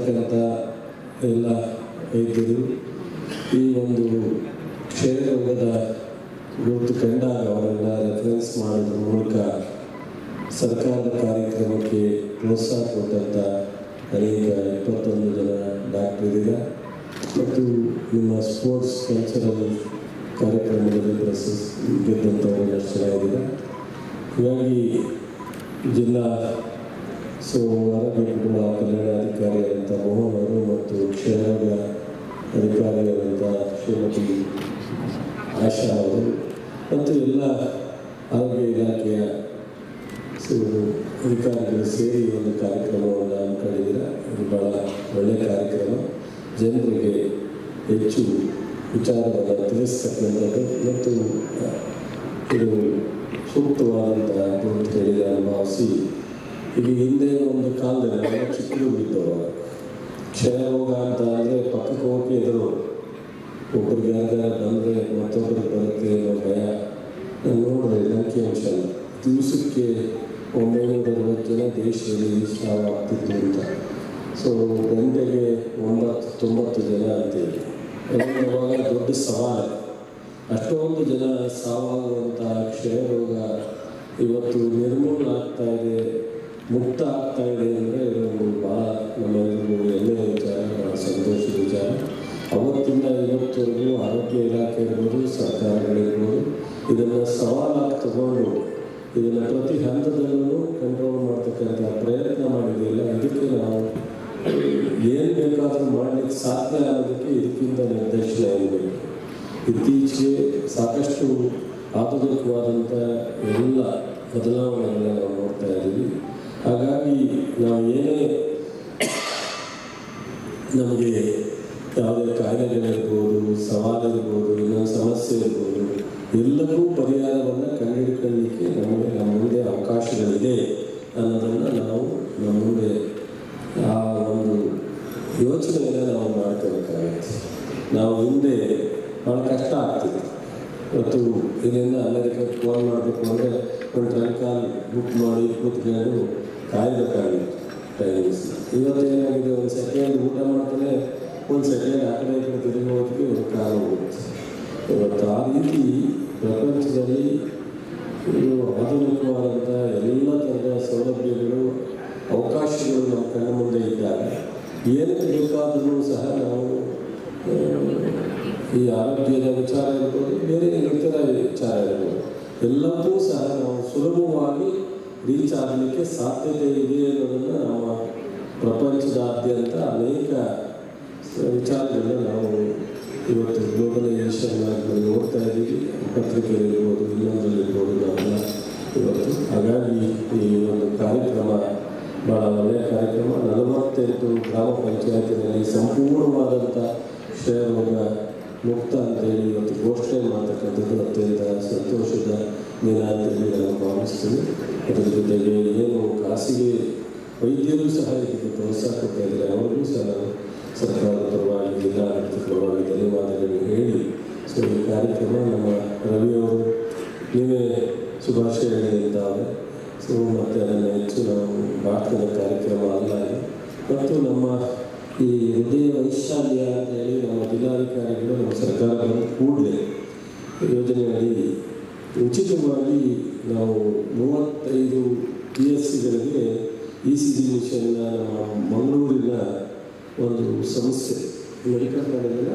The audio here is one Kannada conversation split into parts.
ಮಾಡ್ತಕ್ಕಂಥ ಎಲ್ಲ ವೈದ್ಯರು ಈ ಒಂದು ಕ್ಷಯರೋಗದ ಗುರುತು ಕಂಡಾಗ ಅವರೆಲ್ಲ ರೆಫರೆನ್ಸ್ ಮಾಡೋದ್ರ ಮೂಲಕ ಸರ್ಕಾರದ ಕಾರ್ಯಕ್ರಮಕ್ಕೆ ಪ್ರೋತ್ಸಾಹ ಕೊಟ್ಟಂಥ ಅನೇಕ ಇಪ್ಪತ್ತೊಂದು ಜನ ಡಾಕ್ಟರ್ ಮತ್ತು ನಿಮ್ಮ ಸ್ಪೋರ್ಟ್ಸ್ ಕಲ್ಚರಲ್ ಕಾರ್ಯಕ್ರಮದಲ್ಲಿ ಪ್ರಶಸ್ತಿ ಗೆದ್ದಂಥವರು ಎಷ್ಟು ಜನ ಇದ್ದೀರಾ ಹೀಗಾಗಿ ಜಿಲ್ಲಾ ಸೊ ಆರೋಗ್ಯ ಕುಟುಂಬ ಕಲ್ಯಾಣಾಧಿಕಾರಿಯಾದಂಥ ಮೋಹನ್ ಅವರು ಮತ್ತು ಕ್ಷಯರೋಗ ಅಧಿಕಾರಿಯಾದಂಥ ಶ್ರೀಮತಿ ಆಶಾ ಅವರು ಮತ್ತು ಎಲ್ಲ ಆರೋಗ್ಯ ಇಲಾಖೆಯ ಸೊ, ಅಧಿಕಾರಿಗಳು ಸೇರಿ ಒಂದು ಕಾರ್ಯಕ್ರಮವನ್ನು ಹಮ್ಮಿಕೊಂಡಿದ್ದೀರ ಇದು ಭಾಳ ಒಳ್ಳೆಯ ಕಾರ್ಯಕ್ರಮ. ಜನರಿಗೆ ಹೆಚ್ಚು ವಿಚಾರವನ್ನು ತಿಳಿಸ್ತಕ್ಕಂಥದ್ದು ಮತ್ತು ಇದು ಸೂಕ್ತವಾದಂತಹ ಅಂತ ಹೇಳಿ ಭಾವಿಸಿ ಇಲ್ಲಿ ಹಿಂದೆ ಒಂದು ಕಾಲದಲ್ಲಿ ನಾವು ಚಿಕ್ಕದು ಕ್ಷಯ ಕ್ಷಯರೋಗ ಅಂತ ಅಂದರೆ ಪಕ್ಕಕ್ಕೆ ಹೋಗಿ ಎದುರು. ಒಬ್ಬರಿಗೆ ಯಾರಿಗಾರ ಬಂದರೆ ಮತ್ತೊಬ್ಬರಿಗೆ ಬರುತ್ತೆ ಅನ್ನೋ ಭಯ ನಾನು ನೋಡಿದ್ರೆ ಅಂಕಿಅಂಶ ಅಲ್ಲ ದಿವಸಕ್ಕೆ ಒಂಬೈನೂರ ಅರವತ್ತು ಜನ ದೇಶದಲ್ಲಿ ಸಾವಾಗ್ತಿದ್ರು ಅಂತ. ಸೊ ಗಂಟೆಗೆ ಒಂಬತ್ತು, ತೊಂಬತ್ತು ಜನ ಅಂತೇಳಿ ಅವಾಗ ದೊಡ್ಡ ಸವಾಲು. ಅಷ್ಟೊಂದು ಜನ ಸಾವಾಗುವಂಥ ಕ್ಷಯರೋಗ ಇವತ್ತು ನಿರ್ಮೂಲ ಆಗ್ತಾ ಇದೆ. ಮುಕ್ತ ಆಗ್ತಾ ಇದೆ ಅಂದರೆ ಇದೊಂದು ಭಾಳ ನಮ್ಮ ಹೆಮ್ಮೆಯ ವಿಚಾರ ಭಾಳ ಸಂತೋಷದ ವಿಚಾರ. ಅವತ್ತಿಂದ ಇವತ್ತವರೆಗೂ ಆರೋಗ್ಯ ಇಲಾಖೆ ಇರ್ಬೋದು ಸರ್ಕಾರಗಳಿರ್ಬೋದು ಇದನ್ನು ಸವಾಲಾಗಿ ತಗೊಂಡು ಇದನ್ನು ಪ್ರತಿ ಹಂತದಲ್ಲೂ ಕಂಟ್ರೋಲ್ ಮಾಡ್ತಕ್ಕಂಥ ಪ್ರಯತ್ನ ಮಾಡಿದೆಯಲ್ಲ ಇದಕ್ಕೆ ನಾವು ಏನು ಬೇಕಾದರೂ ಮಾಡಲಿಕ್ಕೆ ಸಾಧ್ಯ ಆಗೋದಕ್ಕೆ ಇದಕ್ಕಿಂತ ನಿರ್ದೇಶನ ಇರಬೇಕು ಇತ್ತೀಚೆಗೆ ಸಾಕಷ್ಟು ಆಧುನಿಕವಾದಂಥ ಎಲ್ಲ ಬದಲಾವಣೆಗಳನ್ನ ನಾವು ನೋಡ್ತಾ ಇದ್ದೀವಿ. ಹಾಗಾಗಿ ನಾವು ಏನೇ ನಮಗೆ ಯಾವುದೇ ಕಾಯಿಲೆಗಳಿರ್ಬೋದು ಸವಾಲಿರ್ಬೋದು ಇನ್ನೊಂದು ಸಮಸ್ಯೆ ಇರ್ಬೋದು ಎಲ್ಲಕ್ಕೂ ಪರಿಹಾರವನ್ನು ಕಂಡುಹಿಡ್ಕೊಳ್ಳಿಕ್ಕೆ ನಮಗೆ ನಮ್ಮ ಮುಂದೆ ಅವಕಾಶಗಳಿದೆ ಅನ್ನೋದನ್ನು ನಾವು ನಮ್ಮ ಮುಂದೆ ಆ ಒಂದು ಯೋಚನೆಯನ್ನು ನಾವು ಮಾಡ್ಕೋಬೇಕಾಗತ್ತೆ ನಾವು ಹಿಂದೆ ಭಾಳ ಕಷ್ಟ ಆಗ್ತಿತ್ತು ಇವತ್ತು ಇದರಿಂದ ಅಮೆರಿಕಕ್ಕೆ ಫೋನ್ ಮಾಡಬೇಕು ಅಂದರೆ ಒಂದು ಟ್ರಂಕಾಲ್ ಬುಕ್ ಮಾಡಿ, ಕೂತ್ಕೊಂಡು ಕಾಯಬೇಕಾಗಿತ್ತು ಟೈಮಿಂಗ್ಸ್ ಇವತ್ತು ಏನಾಗಿದೆ? ಒಂದು ಸೆಕೆಂಡ್ ಊಟ ಮಾಡ್ತಾರೆ ಒಂದು ಸೆಕೆಂಡ್ ಆ ಕಡೆ ಈ ಕಡೆ ತಿರುಗೋದಕ್ಕೆ ಒಂದು ಕಾಲ ಹೋಗುತ್ತೆ. ಇವತ್ತು ಆ ರೀತಿ ಪ್ರಪಂಚದಲ್ಲಿ ಆಧುನಿಕವಾದಂಥ ಎಲ್ಲ ಥರದ ಸೌಲಭ್ಯಗಳು, ಅವಕಾಶಗಳು ನಮ್ಮ ಕಣ್ಣ ಮುಂದೆ ಇದ್ದಾಗ ಏನಕ್ಕೆ ಬೇಕಾದರೂ ಸಹ ನಾವು ಈ ಆರೋಗ್ಯದ ವಿಚಾರ ಇರ್ಬೋದು, ಬೇರೆ ಎಲ್ಲಕ್ಕೂ ಸಹ ನಾವು ಸುಲಭವಾಗಿ ರೀಚ್ ಆಗಲಿಕ್ಕೆ ಸಾಧ್ಯತೆ ಇದೆ ಅನ್ನೋದನ್ನು ನಮ್ಮ ಪ್ರಪಂಚದಾದ್ಯಂತ ಅನೇಕ ವಿಚಾರಗಳನ್ನ ನಾವು ಇವತ್ತು ಗ್ಲೋಬಲೈಸೇಷನ್ ನಾವು ನೋಡ್ತಾ ಇದ್ದೀವಿ. ಪತ್ರಿಕೆಯಲ್ಲಿರ್ಬೋದು ಇನ್ನೊಂದರಲ್ಲಿರ್ಬೋದು ನಾವೆಲ್ಲ ಇವತ್ತು ಹಾಗಾಗಿ ಈ ಒಂದು ಕಾರ್ಯಕ್ರಮ, ಬಹಳ ಒಳ್ಳೆಯ ಕಾರ್ಯಕ್ರಮ. ನಲವತ್ತೆಂಟು ಗ್ರಾಮ ಪಂಚಾಯತಿನಲ್ಲಿ ಸಂಪೂರ್ಣವಾದಂಥ ಕ್ಷಯರೋಗ ಮುಕ್ತ ಅಂತೇಳಿ ಇವತ್ತು ಘೋಷಣೆ ಮಾಡ್ತಕ್ಕಂಥದ್ದು ಅತ್ಯಂತ ಸಂತೋಷದ ದಿನ ಅಂತೇಳಿ ನಾನು ಭಾವಿಸ್ತೀನಿ ಅದರ ಜೊತೆಗೆ ಏನು ಖಾಸಗಿ ವೈದ್ಯರು ಸಹ ಇದಕ್ಕೆ ಪ್ರೋತ್ಸಾಹ ಕೊಡ್ತಾ ಇದ್ದಾರೆ. ಅವರಿಗೂ ಸಹ ಸರ್ಕಾರದ ಪರವಾಗಿ ಜಿಲ್ಲಾಡಳಿತ ಪರವಾಗಿ ಧನ್ಯವಾದಗಳನ್ನು ಹೇಳಿ ಸೊ ಈ ಕಾರ್ಯಕ್ರಮ ನಮ್ಮ ರವಿಯವರು ನೀವೇ ಶುಭಾಶಯ ಹೇಳಿದ್ದಾರೆ ಸೊ ಮತ್ತು ಅದನ್ನು ಹೆಚ್ಚು ನಾವು ಭಾರತದ ಕಾರ್ಯಕ್ರಮ ಅಲ್ಲ ಮತ್ತು ನಮ್ಮ ಈ ಹೃದಯ ವೈಶಾಲ್ಯ ಅಂತ ಹೇಳಿ ನಮ್ಮ ಜಿಲ್ಲಾಧಿಕಾರಿಗಳು ನಮ್ಮ ಸರ್ಕಾರ ಕೂಡಲೇ ಯೋಜನೆಯಲ್ಲಿ ಉಚಿತವಾಗಿ ನಾವು ಮೂವತ್ತೈದು ಪಿ ಎಸ್ ಸಿಗಳಿಗೆ ಇ ಸಿ ಜಿ ಮಿಷನ್ನ ನಮ್ಮ ಮಂಗಳೂರಿನ ಒಂದು ಸಂಸ್ಥೆ, ಮೆಡಿಕಲ್ ಕಾಲೇಜಿನ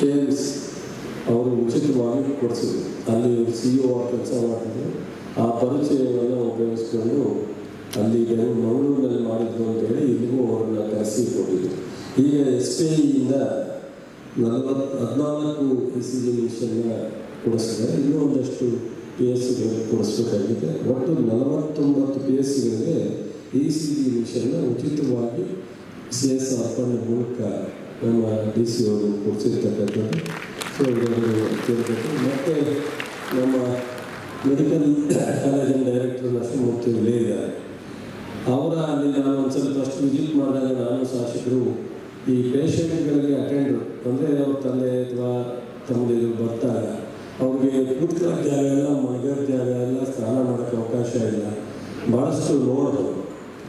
ಕೆ ಎಮ್ಸ್ ಅವರು ಉಚಿತವಾಗಿ ಕೊಡಿಸಿದ್ರು. ಅಲ್ಲಿ ಸಿ ಒ ಕೆಲಸ ಮಾಡಿದ್ರು. ಆ ಪರಿಚಯವನ್ನು ಉಪಯೋಗಿಸ್ಕೊಂಡು ಅಲ್ಲಿ ಕೆಲವು ಮಂಗಳೂರಿನಲ್ಲಿ ಮಾಡಿದ್ರು ಅಂತ ಹೇಳಿ ಇಲ್ಲಿಗೂ ಅವ್ರನ್ನ ಕರೆಸಿ ಕೊಟ್ಟಿದ್ರು. ಈಗ ಎಸ್ ಪಿ ಐಯಿಂದ ನಲವತ್ತು ಹದಿನಾಲ್ಕು ಇ ಸಿ ಜಿ ಮಿಷನ್ನ ಕೊಡಿಸಿದ್ದಾರೆ ಇನ್ನೂ ಒಂದಷ್ಟು ಪಿ ಎಸ್ ಸಿಗಳಿಗೆ ಕೊಡಿಸ್ಬೇಕಾಗಿದೆ. ಒಟ್ಟು ನಲವತ್ತೊಂಬತ್ತು ಪಿ ಎಸ್ ಸಿಗಳಿಗೆ ಇ ಸಿ ಜಿ ಮಿಷನ್ನ ಉಚಿತವಾಗಿ ಸಿ ಎಸ್ ಅರ್ಪಣೆ ಮೂಲಕ ನಮ್ಮ ಡಿ ಸಿ ಅವರು ಕೊಡಿಸಿರ್ತಕ್ಕಂಥದ್ದು. ಸೊ ಇದನ್ನು ಕೇಳಬೇಕು. ಮತ್ತು ನಮ್ಮ ಮೆಡಿಕಲ್ ಕಾಲೇಜಿನ ಡೈರೆಕ್ಟರ್ ಲಕ್ಷ್ಮೀಮೂರ್ತಿ ಇಲ್ಲೇ ಇದ್ದಾರೆ ಅವರ ಅಲ್ಲಿ ನಾನು ಒಂದ್ಸಲ ಫಸ್ಟ್ ವಿಸಿಟ್ ಮಾಡಿದಾಗ ನಾನು ಶಾಸಕರು ಈ ಪೇಷಂಟ್ಗಳಿಗೆ ಅಟೆಂಡ್ ಅಂದರೆ ಅವ್ರ ತಂದೆ ಅಥವಾ ತಮ್ಮದಿರು ಬರ್ತಾರೆ ಅವ್ರಿಗೆ ಕೂತ್ಕೊಳ್ಳೋ ಜಾಗ ಎಲ್ಲ ಮಗ ಜಾಗ ಎಲ್ಲ ಸ್ನಾನ ಮಾಡೋಕ್ಕೆ ಅವಕಾಶ ಇಲ್ಲ. ಭಾಳಷ್ಟು ನೋಡೋದು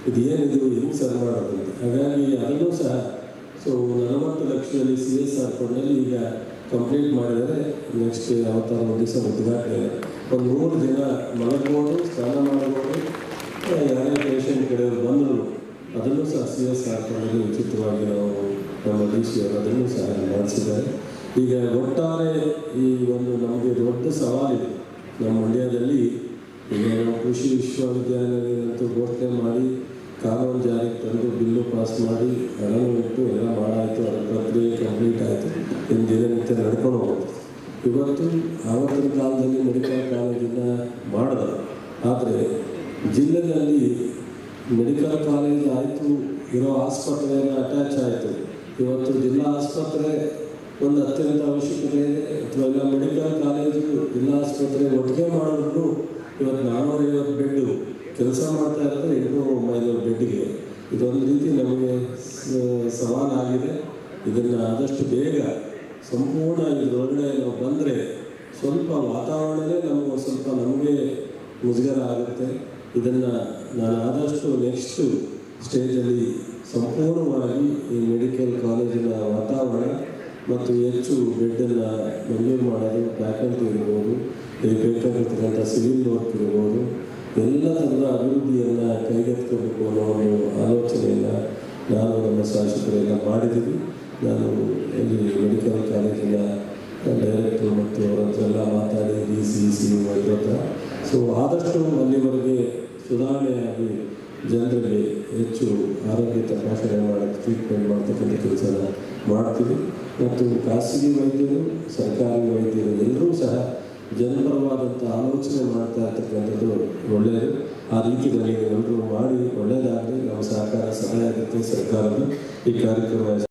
ಇದು ಏನಿದು ಹೆಂಗೆ ಸರಿ ಮಾಡೋದು ಹಾಗಾಗಿ ಅದನ್ನು ಸಹ ಸೊ ನಲವತ್ತು ಲಕ್ಷದಲ್ಲಿ ಸಿ ಎಸ್ ಆರ್ ಫಂಡಲ್ಲಿ ಈಗ ಕಂಪ್ಲೀಟ್ ಮಾಡಿದರೆ ನೆಕ್ಸ್ಟ್ ಯಾವತ್ತಾರ ಒಂದು ದಿವಸ ಉದ್ಘಾಟನೆ. ಒಂದು ಮೂರು ದಿನ ಮಲಗ್ಬೋದು, ಸ್ನಾನ ಮಾಡ್ಬೋದು. ಯಾರೇ ಪೇಷಂಟ್ ಕಡೆ ಬಂದರು ಅದನ್ನು ಸಹ ಸಿ ಎಸ್ ಆರ್ ಫಂಡಲ್ಲಿ ಉಚಿತವಾಗಿ ನಾವು ನಮ್ಮ ಡಿ ಸಿ ಅವರು ಅದನ್ನು ಸಹ ಮಾಡಿಸಿದ್ದಾರೆ ಈಗ ಒಟ್ಟಾರೆ ಈ ಒಂದು ನಮಗೆ ದೊಡ್ಡ ಸವಾಲಿದೆ. ನಮ್ಮ ಮಂಡ್ಯದಲ್ಲಿ ಈಗ ನಾವು ಕೃಷಿ ವಿಶ್ವವಿದ್ಯಾಲಯದಂತೂ ಘೋಷಣೆ ಮಾಡಿ, ಕಾನೂನು ಜಾರಿಗೆ ತಂದು ಬಿಲ್ಲು ಪಾಸ್ ಮಾಡಿ ಹಣವನ್ನು ಇಟ್ಟು ಎಲ್ಲ ಮಾಡಾಯಿತು, ಅದರ ಪ್ರಕ್ರಿಯೆ ಕಂಪ್ಲೀಟ್ ಆಯಿತು. ಇನ್ನು ದಿನನಿತ್ಯ ನಡ್ಕೊಂಡು ಹೋಗುತ್ತೆ. ಇವತ್ತು ಆವತ್ತಿನ ಕಾಲದಲ್ಲಿ ಮೆಡಿಕಲ್ ಕಾಲೇಜನ್ನು ಮಾಡಿದ. ಆದರೆ ಜಿಲ್ಲೆಯಲ್ಲಿ ಮೆಡಿಕಲ್ ಕಾಲೇಜ್ ಆಯಿತು, ಇರೋ ಆಸ್ಪತ್ರೆಯನ್ನು ಅಟ್ಯಾಚ್ ಆಯಿತು. ಇವತ್ತು ಜಿಲ್ಲಾ ಆಸ್ಪತ್ರೆ ಒಂದು ಅತ್ಯಂತ ಅವಶ್ಯಕತೆ ಇದೆ. ಅಥವಾ ಮೆಡಿಕಲ್ ಕಾಲೇಜು ಜಿಲ್ಲಾ ಆಸ್ಪತ್ರೆ ಒಟ್ಟಿಗೆ ಮಾಡಿದ್ರು ಇವತ್ತು ನಾನ್ನೂರೈವತ್ತು ಬೆಡ್ಡು ಕೆಲಸ ಮಾಡ್ತಾ ಇರೋದು ಎಂಟುನೂರು ಒಂಬೈನೂರು ಬೆಡ್ಡಿಗೆ. ಇದೊಂದು ರೀತಿ ನಮಗೆ ಸವಾಲಾಗಿದೆ. ಇದನ್ನು ಆದಷ್ಟು ಬೇಗ ಸಂಪೂರ್ಣ ಇದರೊಳಗಡೆ ನಾವು ಬಂದರೆ ಸ್ವಲ್ಪ ವಾತಾವರಣವೇ ನಮಗೆ ಸ್ವಲ್ಪ ನಮಗೆ ಮುಜುಗರ ಆಗುತ್ತೆ. ಇದನ್ನು ನಾನು ಆದಷ್ಟು ನೆಕ್ಸ್ಟು ಸ್ಟೇಜಲ್ಲಿ ಸಂಪೂರ್ಣವಾಗಿ ಈ ಮೆಡಿಕಲ್ ಕಾಲೇಜಿನ ವಾತಾವರಣ ಮತ್ತು ಹೆಚ್ಚು ಬೆಡ್ಡನ್ನು ಮಂಜೂರು ಮಾಡೋದು ಫ್ಯಾಕಲ್ಟಿ ಇರ್ಬೋದು, ಈ ಬೇಕಾಗಿರ್ತಕ್ಕಂಥ ಸಿವಿಲ್ ವರ್ಕ್ ಇರ್ಬೋದು, ಎಲ್ಲ ಥರದ ಅಭಿವೃದ್ಧಿಯನ್ನು ಕೈಗೆತ್ತಿಕೊಳ್ಬೇಕು ಅನ್ನೋ ಒಂದು ಆಲೋಚನೆಯನ್ನು ನಾನು ನಮ್ಮ ಶಾಸಕರೆಲ್ಲ ಮಾಡಿದ್ದೀವಿ. ನಾನು ಇಲ್ಲಿ ಮೆಡಿಕಲ್ ಕಾಲೇಜಿನ ಡೈರೆಕ್ಟರ್ ಮತ್ತು ಅವರ ಮಾತಾಡಿ ಸಿ ಸಿ ಸೊ ಆದಷ್ಟು ಅಲ್ಲಿವರೆಗೆ ಸುಧಾರಣೆಯಾಗಿ ಜನರಲ್ಲಿ ಹೆಚ್ಚು ಆರೋಗ್ಯ ತಪಾಸಣೆ ಮಾಡೋಕ್ಕೆ ಟ್ರೀಟ್ಮೆಂಟ್ ಮಾಡ್ತಕ್ಕಂಥ ಕೆಲಸ ಮಾಡ್ತೀವಿ. ಮತ್ತು ಖಾಸಗಿ ವೈದ್ಯರು, ಸರ್ಕಾರಿ ವೈದ್ಯರು ಎಲ್ಲರೂ ಸಹ ಜನಪರವಾದಂಥ ಆಲೋಚನೆ ಮಾಡ್ತಾ ಇರ್ತಕ್ಕಂಥದ್ದು ಒಳ್ಳೆಯದು. ಆ ರೀತಿಯಲ್ಲಿ ಎಲ್ಲರೂ ಮಾಡಿ, ಒಳ್ಳೆಯದಾಗಲಿ. ನಾವು ಸಹಕಾರ ಸಹಾಯ ಆಗುತ್ತೆ, ಸರ್ಕಾರದ ಈ ಕಾರ್ಯಕ್ರಮ